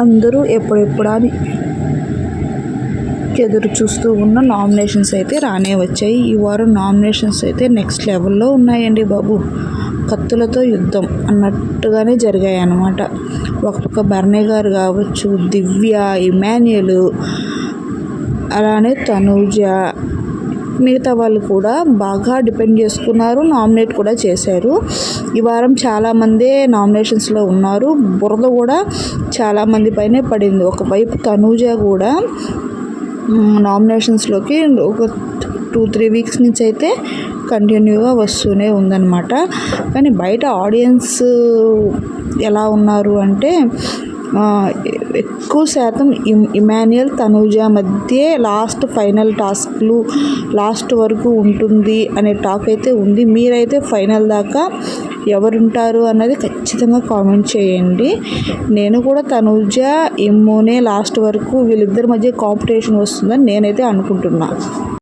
అందరూ ఎప్పుడెప్పుడా అని ఎదురు చూస్తూ ఉన్న నామినేషన్స్ అయితే రానే వచ్చాయి. ఈ వారం నామినేషన్స్ అయితే నెక్స్ట్ లెవెల్లో ఉన్నాయండి బాబు. కత్తులతో యుద్ధం అన్నట్టుగానే జరిగాయి అన్నమాట ఒక్కొక్క బర్నే గారు కావచ్చు దివ్య ఇమాన్యులు అలానే తనూజ మిగతా వాళ్ళు కూడా బాగా డిపెండ్ చేసుకున్నారు నామినేట్ కూడా చేశారు. ఈ వారం చాలామందే నామినేషన్స్లో ఉన్నారు. బురద కూడా చాలామంది పైనే పడింది. ఒకవైపు తనూజ కూడా నామినేషన్స్లోకి ఒక టూ త్రీ వీక్స్ నుంచి అయితే కంటిన్యూగా వస్తూనే ఉందన్నమాట. కానీ బయట ఆడియన్స్ ఎలా ఉన్నారు అంటే ఎక్కువ శాతం ఇమ్ ఇమాన్యుయల్ తనూజ మధ్య లాస్ట్ ఫైనల్ టాస్క్లు లాస్ట్ వరకు ఉంటుంది అనే టాక్ అయితే ఉంది. మీరైతే ఫైనల్ దాకా ఎవరుంటారు అన్నది ఖచ్చితంగా కామెంట్ చేయండి. నేను కూడా తనూజ ఇమ్మోనే లాస్ట్ వరకు వీళ్ళిద్దరి మధ్య కాంపిటీషన్ వస్తుందని నేనైతే అనుకుంటున్నాను